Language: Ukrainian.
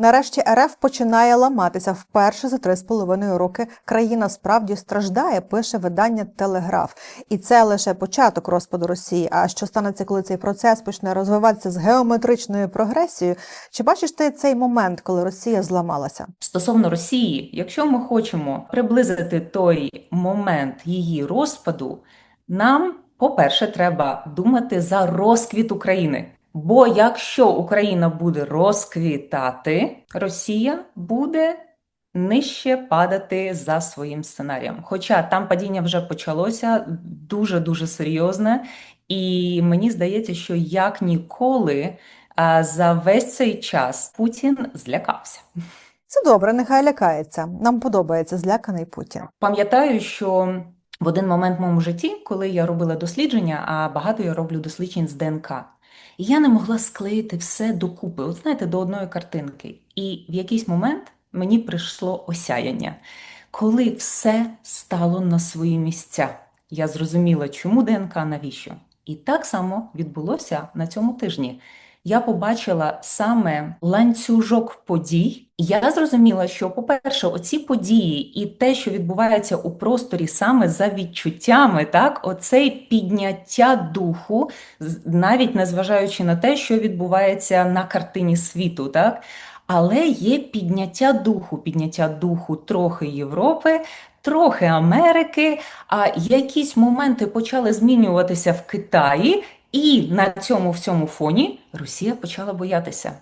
Нарешті РФ починає ламатися вперше за три з половиною роки. Країна справді страждає, пише видання Телеграф, і це лише початок розпаду Росії. А що станеться, коли цей процес почне розвиватися з геометричною прогресією? Чи бачиш ти цей момент, коли Росія зламалася? Стосовно Росії, якщо ми хочемо приблизити той момент її розпаду, нам, по-перше, треба думати за розквіт України. Бо якщо Україна буде розквітати, Росія буде нижче падати за своїм сценарієм. Хоча там падіння вже почалося дуже-дуже серйозне, і мені здається, що як ніколи за весь цей час Путін злякався. Це добре, нехай лякається. Нам подобається зляканий Путін. Пам'ятаю, що в один момент в моєму житті, коли я робила дослідження, а багато я роблю досліджень з ДНК, і я не могла склеїти все докупи, от знаєте, до одної картинки. І в якийсь момент мені прийшло осяяння, коли все стало на свої місця. Я зрозуміла, чому ДНК, навіщо. І так само відбулося на цьому тижні. Я побачила саме ланцюжок подій. Я зрозуміла, що, по-перше, оці події і те, що відбувається у просторі саме за відчуттями, так, оцей підняття духу, навіть незважаючи на те, що відбувається на картині світу, так. Але є підняття духу, підняття духу трохи Європи, трохи Америки. А якісь моменти почали змінюватися в Китаї, і на цьому всьому фоні Росія почала боятися.